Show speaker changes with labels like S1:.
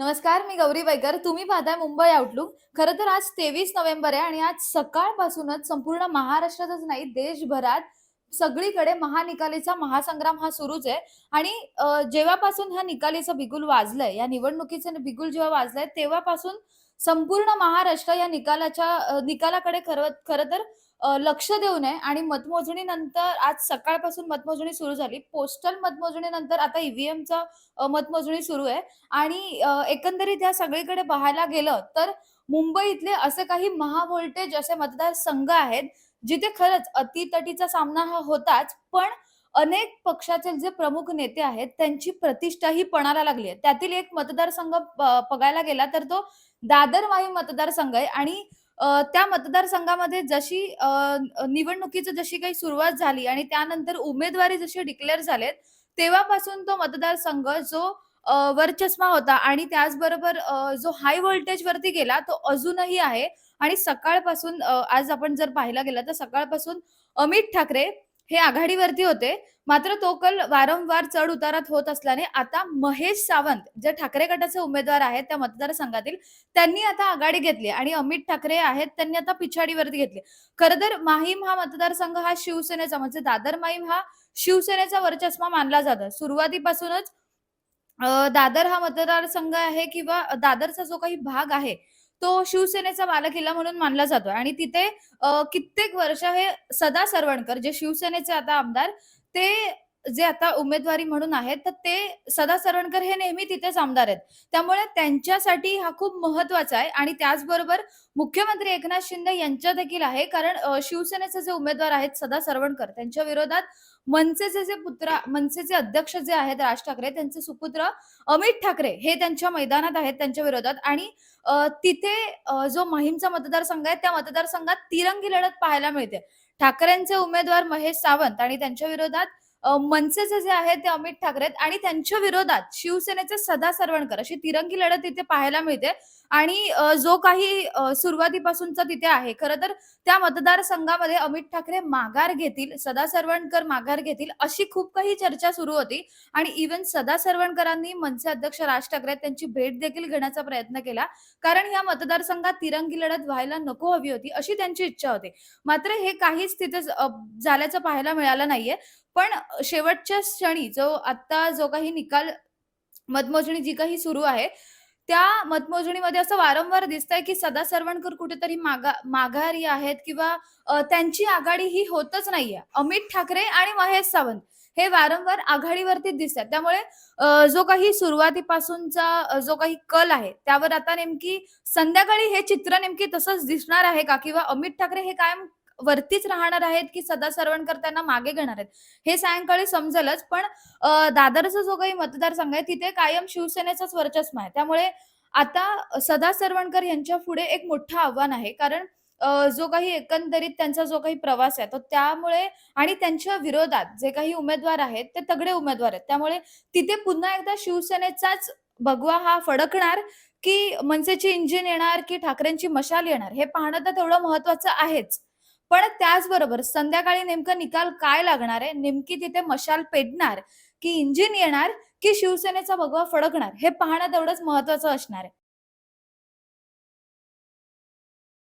S1: नमस्कार मी गौरी वैगर. तुम्ही पाहताय मुंबई आउटलुक खरं तर आज तेवीस नोव्हेंबर आहे आणि आज सकाळपासूनच संपूर्ण महाराष्ट्रातच नाही देशभरात सगळीकडे महानिकालीचा महासंग्राम हा सुरूच आहे. आणि जेव्हापासून ह्या निकालीचं बिगुल वाजलंय या निवडणुकीचं बिगुल जेव्हा वाजलंय तेव्हापासून संपूर्ण महाराष्ट्र या निकालाच्या निकालाकडे खरं खरं तर लक्ष देऊ नये आणि मतमोजणीनंतर आज सकाळपासून मतमोजणी सुरू झाली. पोस्टल मतमोजणीनंतर आता ईव्हीएमचं मतमोजणी सुरू आहे. आणि एकंदरीत या सगळीकडे पाहायला गेलं तर मुंबईतले असे काही महाव्होल्टेज असे मतदारसंघ आहेत जिथे खरंच अतितटीचा सामना हा होताच पण अनेक पक्षाचे जे प्रमुख नेते आहेत त्यांची प्रतिष्ठा ही पणाला लागली आहे. त्यातील एक मतदारसंघ बघायला गेला तर तो दादरवाही मतदारसंघ आहे आणि त्या मतदारसंघामध्ये जशी निवडणुकीची जशी काही सुरुवात झाली आणि त्यानंतर उमेदवारी जशी डिक्लेअर झालेत तेव्हापासून तो मतदारसंघ जो वरचष्मा होता आणि त्याचबरोबर जो हाय व्होल्टेज वरती गेला तो अजूनही आहे. आणि सकाळपासून आज आपण जर पाहायला गेलं तर सकाळपासून अमित ठाकरे हे आघाडीवरती होते. मात्र तो कल वारंवार चढ उतारात होत असल्याने आता महेश सावंत जे ठाकरे गटाचे उमेदवार आहेत त्या मतदारसंघातील त्यांनी आता आघाडी घेतली आणि अमित ठाकरे आहेत त्यांनी आता पिछाडीवरती घेतली. खरं तर माहीम हा मतदारसंघ हा शिवसेनेचा म्हणजे दादर माहीम हा शिवसेनेचा वरचष्मा मानला जातो. सुरुवातीपासूनच दादर हा मतदारसंघ आहे किंवा दादरचा जो काही भाग आहे तो शिवसेनेचा बालकिल्ला म्हणून मानला जातो आणि तिथे कित्येक वर्ष हे सदा सरवणकर जे शिवसेनेचे आता आमदार ते जे आता उमेदवारी म्हणून आहेत तर ते सदा सरवणकर हे नेहमी तिथेच आमदार आहेत. त्यामुळे त्यांच्यासाठी हा खूप महत्त्वाचा आहे आणि त्याचबरोबर मुख्यमंत्री एकनाथ शिंदे यांच्या देखील आहे कारण शिवसेनेचे जे उमेदवार आहेत सदा सरवणकर त्यांच्या विरोधात मनसेचे जे पुत्र मनसेचे अध्यक्ष जे आहेत राज ठाकरे त्यांचे सुपुत्र अमित ठाकरे हे त्यांच्या मैदानात आहेत त्यांच्या विरोधात आणि तिथे जो माहीमचा मतदारसंघ आहे त्या मतदारसंघात तिरंगी लढत पाहायला मिळते. ठाकरेंचे उमेदवार महेश सावंत आणि त्यांच्या विरोधात मनसेचे जे आहेत ते अमित ठाकरे आहेत आणि त्यांच्या विरोधात शिवसेनेचे सदा सरवणकर अशी तिरंगी लढत तिथे पाहायला मिळते. आणि जो काही सुरुवातीपासूनचा तिथे आहे खरं तर त्या मतदारसंघामध्ये अमित ठाकरे माघार घेतील सदा सरवणकर माघार घेतील अशी खूप काही चर्चा सुरू होती. आणि इव्हन सदा सरवणकरांनी मनसे अध्यक्ष राज ठाकरे आहेत, त्यांची भेट देखील घेण्याचा प्रयत्न केला. कारण या मतदारसंघात तिरंगी लढत व्हायला नको हवी होती अशी त्यांची इच्छा होती. मात्र हे काहीच तिथे झाल्याचं पाहायला मिळालं नाहीये. पण शेवटच्या क्षणी जो आता जो काही निकाल मतमोजणी जी काही सुरू आहे त्या मतमोजणीमध्ये असं वारंवार दिसतंय की सदा सरवणकर कुठेतरी मागा माघारी आहेत किंवा त्यांची आघाडी ही होतच नाहीये. अमित ठाकरे आणि महेश सावंत हे वारंवार आघाडीवरती दिसतात. त्यामुळे जो काही सुरुवातीपासूनचा जो काही कल आहे त्यावर आता नेमकी संध्याकाळी हे चित्र नेमकी तसंच दिसणार आहे का? किंवा अमित ठाकरे हे कायम वरतीच राहणार आहेत की सदा सर्वणकर त्यांना मागे घेणार आहेत? हे सायंकाळी समजेलच पण दादरचा जो काही मतदारसंघ आहे तिथे कायम शिवसेनेचाच वर्चस्व आहे. त्यामुळे आता सदा सरवणकर यांच्या पुढे एक मोठं आव्हान आहे. कारण जो काही एकंदरीत त्यांचा जो काही प्रवास आहे तो त्यामुळे आणि त्यांच्या विरोधात जे काही उमेदवार आहेत ते तगडे उमेदवार आहेत. त्यामुळे तिथे पुन्हा एकदा शिवसेनेचाच भगवा हा फडकणार की मनसेची इंजिन येणार की ठाकरेंची मशाल येणार हे पाहणं तर तेवढं महत्वाचं आहेच. पण त्याचबरोबर संध्याकाळी नेमकं निकाल काय लागणार आहे? नेमकी तिथे मशाल पेटणार की इंजिन येणार की शिवसेनेचा भगवा फडकणार? हे पाहणं तेवढंच महत्वाचं असणार आहे.